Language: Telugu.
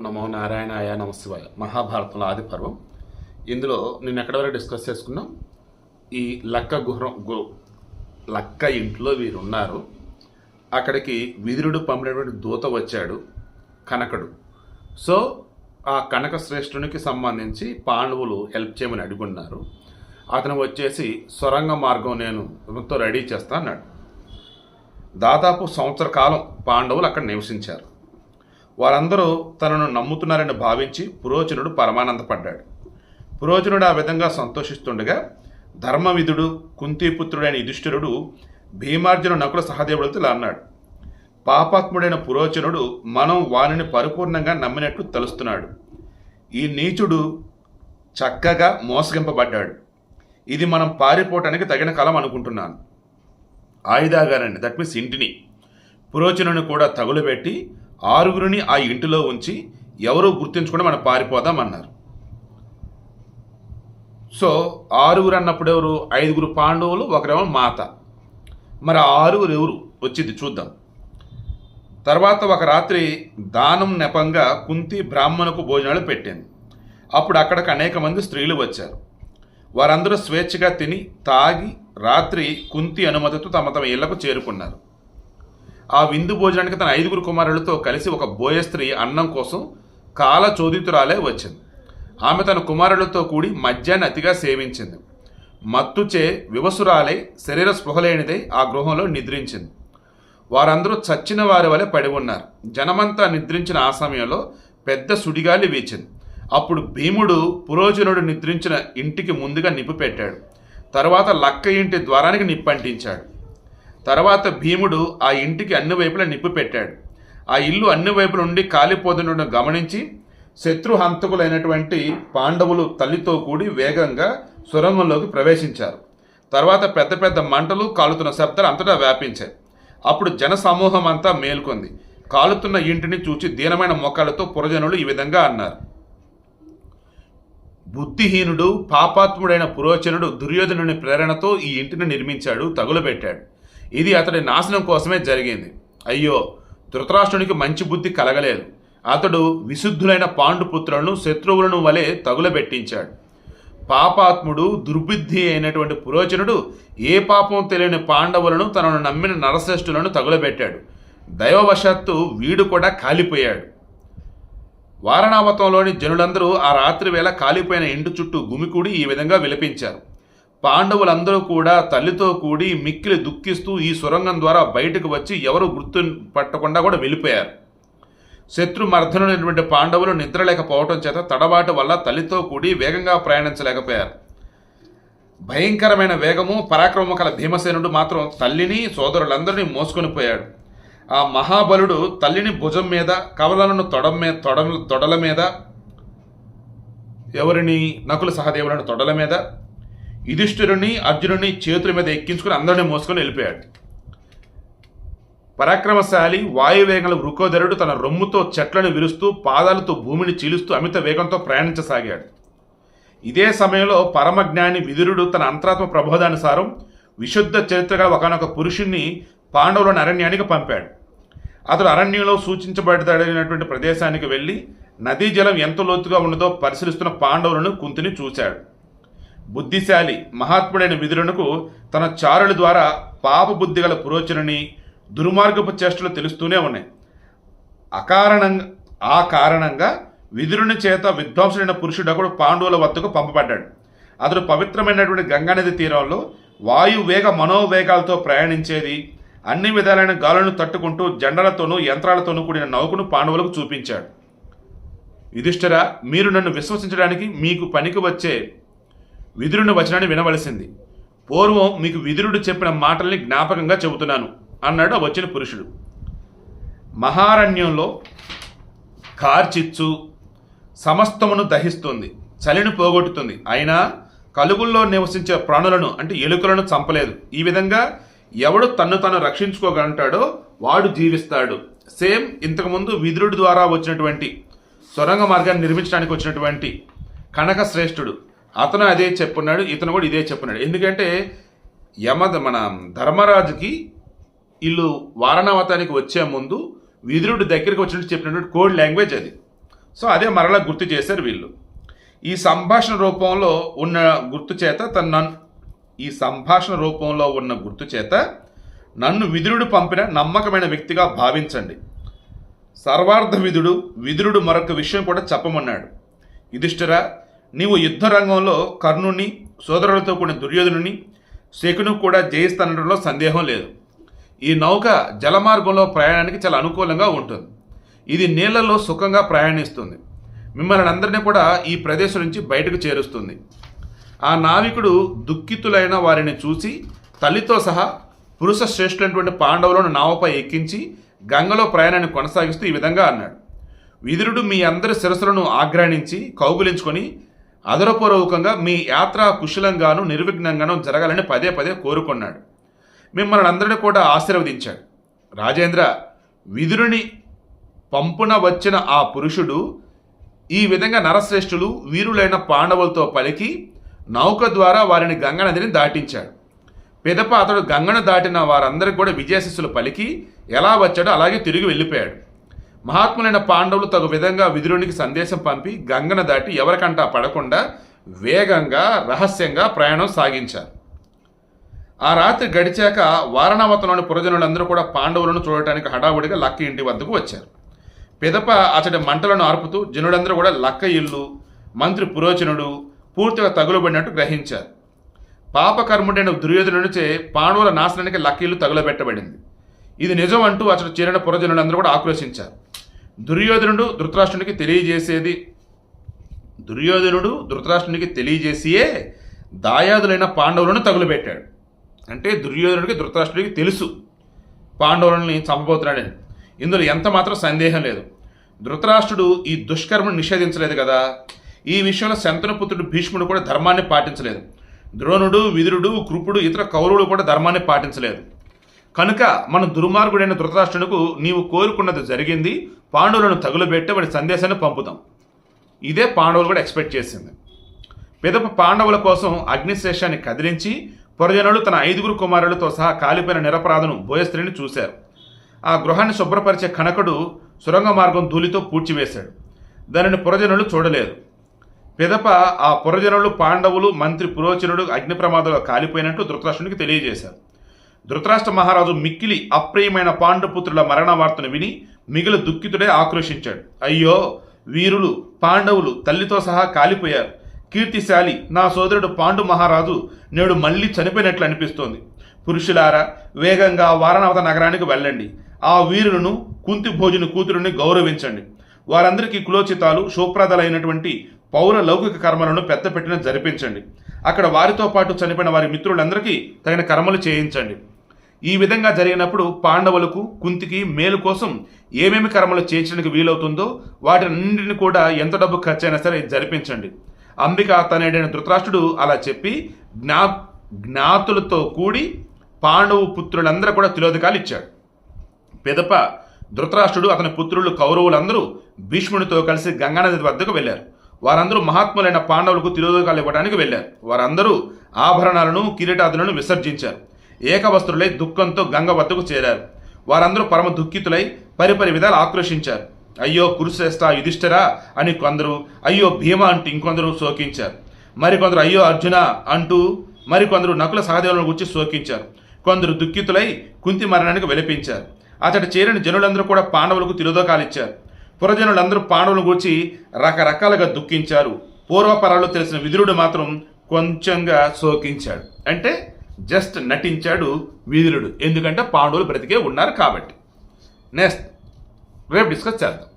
నమో నారాయణాయ నమశివాయ. మహాభారతంలో ఆది పర్వం ఇందులో నేను ఎక్కడి వరకు డిస్కస్ చేసుకున్నాం? ఈ లక్క గుహరం గు లక్క ఇంట్లో వీరు ఉన్నారు అక్కడికి విదురుడు పంపినటువంటి దూత వచ్చాడు కనకడు. సో ఆ కనక శ్రేష్ఠునికి సంబంధించి పాండవులు హెల్ప్ చేయమని అడుగున్నారు. అతను వచ్చేసి సొరంగ మార్గం నేను మొత్తం రెడీ చేస్తా అన్నాడు. దాదాపు సంవత్సర కాలం పాండవులు అక్కడ నివసించారు. వారందరూ తనను నమ్ముతున్నారని భావించి పురోచనుడు పరమానందపడ్డాడు. పురోచనుడు ఆ విధంగా సంతోషిస్తుండగా ధర్మవిధుడు కుంతిపుత్రుడైన యుధిష్ఠిరుడు భీమార్జున నకుల సహదేవుడితో ఇలా అన్నాడు. పాపాత్ముడైన పురోచనుడు మనం వానిని పరిపూర్ణంగా నమ్మినట్లు తలుస్తున్నాడు. ఈ నీచుడు చక్కగా మోసగింపబడ్డాడు. ఇది మనం పారిపోవటానికి తగిన కాలం అనుకుంటున్నాను. ఆయుధాగారండి దట్ మీన్స్ ఇంటిని పురోచనుని కూడా తగులుబెట్టి ఆరుగురిని ఆ ఇంటిలో ఉంచి ఎవరో గుర్తించకుండా మనం పారిపోదాం అన్నారు. సో ఆరుగురు అన్నప్పుడు ఎవరు? ఐదుగురు పాండవులు ఒకరేమో మాత. మరి ఆరుగురు ఎవరు? వచ్చింది చూద్దాం. తర్వాత ఒక రాత్రి దానం నెపంగా కుంతి బ్రాహ్మణకు భోజనాలు పెట్టింది. అప్పుడు అక్కడికి అనేక మంది స్త్రీలు వచ్చారు. వారందరూ స్వేచ్ఛగా తిని తాగి రాత్రి కుంతి అనుమతితో తమ తమ ఇళ్ళకు చేరుకున్నారు. ఆ విందు భోజనానికి తన ఐదుగురు కుమారులతో కలిసి ఒక బోయ స్త్రీ అన్నం కోసం కాల చోదితురాలే వచ్చింది. ఆమె తన కుమారులతో కూడి మద్యాన్ని అతిగా సేవించింది. మత్తుచే వివసురాలై శరీర స్పృహలేనిదై ఆ గృహంలో నిద్రించింది. వారందరూ చచ్చిన వారి వలె పడి ఉన్నారు. జనమంతా నిద్రించిన ఆ సమయంలో పెద్ద సుడిగాలి వీచింది. అప్పుడు భీముడు పురోజనుడు నిద్రించిన ఇంటికి ముందుగా నిప్పు పెట్టాడు. తర్వాత లక్క ఇంటి ద్వారానికి నిప్పంటించాడు. తర్వాత భీముడు ఆ ఇంటికి అన్ని వైపులా నిప్పు పెట్టాడు. ఆ ఇల్లు అన్ని వైపుల నుండి కాలిపోతుండడం గమనించి శత్రు హంతకులైనటువంటి పాండవులు తల్లితో కూడి వేగంగా సురంగంలోకి ప్రవేశించారు. తర్వాత పెద్ద పెద్ద మంటలు కాలుతున్న శబ్దాలు అంతటా వ్యాపించాయి. అప్పుడు జన సమూహం అంతా మేల్కొంది. కాలుతున్న ఇంటిని చూచి దీనమైన మొక్కలతో పురజనులు ఈ విధంగా అన్నారు. బుద్ధిహీనుడు పాపాత్ముడైన పురోచనుడు దుర్యోధనుని ప్రేరణతో ఈ ఇంటిని నిర్మించాడు తగులబెట్టాడు ఇది అతడి నాశనం కోసమే జరిగింది. అయ్యో ధృతరాష్ట్రునికి మంచి బుద్ధి కలగలేదు. అతడు విశుద్ధులైన పాండుపుత్రులను శత్రువులను వలె తగులబెట్టించాడు. పాపాత్ముడు దుర్బుద్ధి అయినటువంటి పురోచనుడు ఏ పాపం తెలియని పాండవులను తనను నమ్మిన నరశ్రేష్ఠులను తగులబెట్టాడు. దైవవశాత్తు వీడు కూడా కాలిపోయాడు. వారణావతంలోని జనులందరూ ఆ రాత్రి వేళ కాలిపోయిన ఇంటి చుట్టూ గుమికూడి ఈ విధంగా విలపించారు. పాండవులందరూ కూడా తల్లితో కూడి మిక్కిలి దుఃఖిస్తూ ఈ సొరంగం ద్వారా బయటకు వచ్చి ఎవరు గుర్తు పట్టకుండా కూడా వెళ్ళిపోయారు. శత్రు మర్దనులైనటువంటి పాండవులు నిద్రలేకపోవటం చేత తడబాటు వల్ల తల్లితో కూడి వేగంగా ప్రయాణించలేకపోయారు. భయంకరమైన వేగము పరాక్రమము కల భీమసేనుడు మాత్రం తల్లిని సోదరులందరినీ మోసుకొని పోయాడు. ఆ మహాబలుడు తల్లిని భుజం మీద కవలలను తొడం మీద తొడ తొడల మీద ఎవరిని నకుల సహదేవులను తొడల మీద యుధిష్ఠిరుని అర్జునుని చేతుల మీద ఎక్కించుకుని అందరిని మోసుకొని వెళ్ళిపోయాడు. పరాక్రమశాలి వాయువేగంలో వృకోధరుడు తన రొమ్ముతో చెట్లను విరుస్తూ పాదాలతో భూమిని చీలుస్తూ అమిత వేగంతో ప్రయాణించసాగాడు. ఇదే సమయంలో పరమజ్ఞాని విదురుడు తన అంతరాత్మ ప్రబోధానుసారం విశుద్ధ చరిత్రగా ఒకనొక పురుషుణ్ణి పాండవులను అరణ్యానికి పంపాడు. అతడు అరణ్యంలో సూచించబడతాడైనటువంటి ప్రదేశానికి వెళ్ళి నదీ జలం ఎంత లోతుగా ఉన్నదో పరిశీలిస్తున్న పాండవులను కుంతిని చూశాడు. బుద్ధిశాలి మహాత్ముడైన విదురునకు తన చారుల ద్వారా పాప బుద్ధి గల పురోచనని దుర్మార్గపు చేష్టలు తెలుస్తూనే ఉన్నాయి. అకారణంగా ఆ కారణంగా విదురుని చేత విధ్వంసుడైన పురుషుడొకడు పాండవుల వద్దకు పంపబడ్డాడు. అతడు పవిత్రమైనటువంటి గంగానది తీరంలో వాయువేగ మనోవేగాలతో ప్రయాణించేది అన్ని విధాలైన గాలులను తట్టుకుంటూ జెండలతోనూ యంత్రాలతోనూ కూడిన నౌకను పాండవులకు చూపించాడు. యుధిష్ఠిర మీరు నన్ను విశ్వసించడానికి మీకు పనికి వచ్చే విదురుని వచనాన్ని వినవలసింది. పూర్వం మీకు విదురుడు చెప్పిన మాటల్ని జ్ఞాపకంగా చెబుతున్నాను అన్నాడు ఆ వచ్చిన పురుషుడు. మహారణ్యంలో కార్చిచ్చు సమస్తమును దహిస్తుంది చలిని పోగొట్టుతుంది. అయినా కలుగుల్లో నివసించే ప్రాణులను అంటే ఎలుకలను చంపలేదు. ఈ విధంగా ఎవడు తన్ను తను రక్షించుకోగలంటాడో వాడు జీవిస్తాడు. సేమ్ ఇంతకుముందు విదురుడి ద్వారా వచ్చినటువంటి సొరంగ మార్గాన్ని నిర్మించడానికి వచ్చినటువంటి కనక శ్రేష్ఠుడు అతను అదే చెప్పున్నాడు ఇతను కూడా ఇదే చెప్పున్నాడు. ఎందుకంటే యమ మన ధర్మరాజుకి వీళ్ళు వారణావతానికి వచ్చే ముందు విధుడు దగ్గరికి వచ్చినట్టు చెప్పినటువంటి కోడ్ లాంగ్వేజ్ అది. సో అదే మరలా గుర్తు చేశారు వీళ్ళు. ఈ సంభాషణ రూపంలో ఉన్న గుర్తు చేత తన నన్ను ఈ సంభాషణ రూపంలో ఉన్న గుర్తు చేత నన్ను విదురుడు పంపిన నమ్మకమైన వ్యక్తిగా భావించండి. సర్వార్థ విధుడు విదురుడు మరొక విషయం కూడా చెప్పమన్నాడు. యుధిష్ఠిరా నీవు యుద్ధ రంగంలో కర్ణుని సోదరులతో కూడిన దుర్యోధనుని శకును కూడా జయిస్తానడంలో సందేహం లేదు. ఈ నౌక జలమార్గంలో ప్రయాణానికి చాలా అనుకూలంగా ఉంటుంది. ఇది నీళ్ళలో సుఖంగా ప్రయాణిస్తుంది. మిమ్మల్ని అందరినీ కూడా ఈ ప్రదేశం నుంచి బయటకు చేరుస్తుంది. ఆ నావికుడు దుఃఖితులైన వారిని చూసి తల్లితో సహా పురుష శ్రేష్ఠులైనటువంటి పాండవులను నావపై ఎక్కించి గంగలో ప్రయాణాన్ని కొనసాగిస్తూ ఈ విధంగా అన్నాడు. విదురుడు మీ అందరి శిరస్సులను ఆగ్రహించి కౌగులించుకొని అదరపూర్వకంగా మీ యాత్ర కుశలంగాను నిర్విఘ్నంగాను జరగాలని పదే పదే కోరుకున్నాడు. మిమ్మల్ని అందరినీ కూడా ఆశీర్వదించాడు. రాజేంద్ర విదురుని పంపున వచ్చిన ఆ పురుషుడు ఈ విధంగా నరశ్రేష్ఠులు వీరులైన పాండవులతో పలికి నౌక ద్వారా వారిని గంగ నదిని దాటించాడు. పిదప అతడు గంగను దాటిన వారందరికీ కూడా విజయశిస్సులు పలికి ఎలా వచ్చాడో అలాగే తిరిగి వెళ్ళిపోయాడు. మహాత్ములైన పాండవులు తగు విధంగా విదురునికి సందేశం పంపి గంగను దాటి ఎవరికంటా పడకుండా వేగంగా రహస్యంగా ప్రయాణం సాగించారు. ఆ రాత్రి గడిచాక వారణావతంలోని పురజనులందరూ కూడా పాండవులను చూడటానికి హడావుడిగా లక్క ఇంటి వద్దకు వచ్చారు. పిదప అతడి మంటలను ఆర్పుతూ జనులందరూ కూడా లక్క ఇల్లు మంత్రి పురోచనుడు పూర్తిగా తగులుబడినట్టు గ్రహించారు. పాపకర్ముడైన దుర్యోధనుడిచే పాండవుల నాశనానికి లక్క ఇల్లు తగులబెట్టబడింది. ఇది నిజం అంటూ అతడు చేరిన పురజనులందరూ కూడా ఆక్రోశించారు. దుర్యోధనుడు ధృతరాష్ట్రునికి తెలియజేసేది దుర్యోధనుడు ధృతరాష్ట్రునికి తెలియజేసియే దాయాదులైన పాండవులను తగులుబెట్టాడు అంటే దుర్యోధనుడికి ధృతరాష్ట్రుడికి తెలుసు పాండవులని చంపబోతున్నాడని. ఇందులో ఎంత మాత్రం సందేహం లేదు. ధృతరాష్ట్రుడు ఈ దుష్కర్మను నిషేధించలేదు కదా. ఈ విషయంలో శంతనుపుత్రుడు భీష్ముడు కూడా ధర్మాన్ని పాటించలేదు. ద్రోణుడు విదురుడు కృపుడు ఇతర కౌరవులు కూడా ధర్మాన్ని పాటించలేదు. కనుక మన దుర్మార్గుడైన ధృతరాష్ట్రునికు నీవు కోరుకున్నది జరిగింది పాండవులను తగులబెట్టి వాడి సందేశాన్ని పంపుతాం ఇదే పాండవులు కూడా ఎక్స్పెక్ట్ చేసింది. పిదప పాండవుల కోసం అగ్నిశేషాన్ని కదిలించి పురజనులు తన ఐదుగురు కుమారులతో సహా కాలిపోయిన నిరపరాధను భోయస్త్రిని చూశారు. ఆ గృహాన్ని శుభ్రపరిచే కనకుడు సురంగ మార్గం ధూళితో పూడ్చివేశాడు. దానిని పురజనులు చూడలేదు. పిదప ఆ పురజనులు పాండవులు మంత్రి పురోచనుడు అగ్ని ప్రమాదంలో కాలిపోయినట్టు ధృతరాష్ట్రునికి తెలియజేశారు. ధృతరాష్ట్ర మహారాజు మిక్కిలి అప్రియమైన పాండుపుత్రుల మరణ వార్తను విని మిగిలి దుఃఖితుడే ఆక్రోషించాడు అయ్యో వీరులు పాండవులు తల్లితో సహా కాలిపోయారు. కీర్తిశాలి నా సోదరుడు పాండు మహారాజు నేడు మళ్ళీ చనిపోయినట్లు అనిపిస్తోంది. పురుషులారా వేగంగా వారణావత నగరానికి వెళ్ళండి. ఆ వీరులను కుంతి భోజుని కూతురుని గౌరవించండి. వారందరికీ కులోచితాలు శుభప్రదాలైనటువంటి పౌర లౌకిక కర్మలను పెద్ద పెట్టిన జరిపించండి. అక్కడ వారితో పాటు చనిపోయిన వారి మిత్రులందరికీ తగిన కర్మలు చేయించండి. ఈ విధంగా జరిగినప్పుడు పాండవులకు కుంతికి మేలు కోసం ఏమేమి కర్మలు చేర్చడానికి వీలవుతుందో వాటినన్నింటిని కూడా ఎంత డబ్బు ఖర్చైనా సరే జరిపించండి. అంబిక తనేడైన ధృతరాష్ట్రుడు అలా చెప్పి జ్ఞా జ్ఞాతులతో కూడి పాండవు పుత్రులందరూ కూడా తిలోదకాలు ఇచ్చాడు. పెదప ధృతరాష్ట్రుడు అతని పుత్రులు కౌరవులందరూ భీష్మునితో కలిసి గంగానది వద్దకు వెళ్ళారు. వారందరూ మహాత్ములైన పాండవులకు తిరోధకాలు ఇవ్వడానికి వెళ్ళారు. వారందరూ ఆభరణాలను కిరీటాదులను విసర్జించారు. ఏకవస్త్రులై దుఃఖంతో గంగ వద్దకు చేరారు. వారందరూ పరమ దుఃఖితులై పరిపరి విధాలు ఆక్రోషించారు అయ్యో కురుశ్రేష్ట యుధిష్ఠరా అని కొందరు అయ్యో భీమ అంటూ ఇంకొందరు శోకించారు. మరికొందరు అయ్యో అర్జున అంటూ మరికొందరు నకుల సహదేవులను గురించి శోకించారు. కొందరు దుఃఖితులై కుంతి మరణానికి విలపించారు. అతడి చేరిన జనులందరూ కూడా పాండవులకు తిరోధకాలు పురజనులందరూ పాండవులను గురించి రకరకాలుగా దుఃఖించారు. పూర్వపరాలు తెలిసిన విదురుడు మాత్రం కొంచెంగా శోకించాడు. అంటే జస్ట్ నటించాడు వీధులుడు. ఎందుకంటే పాండవులు బ్రతికే ఉన్నారు కాబట్టి. నెక్స్ట్ రేపు డిస్కస్ చేద్దాం.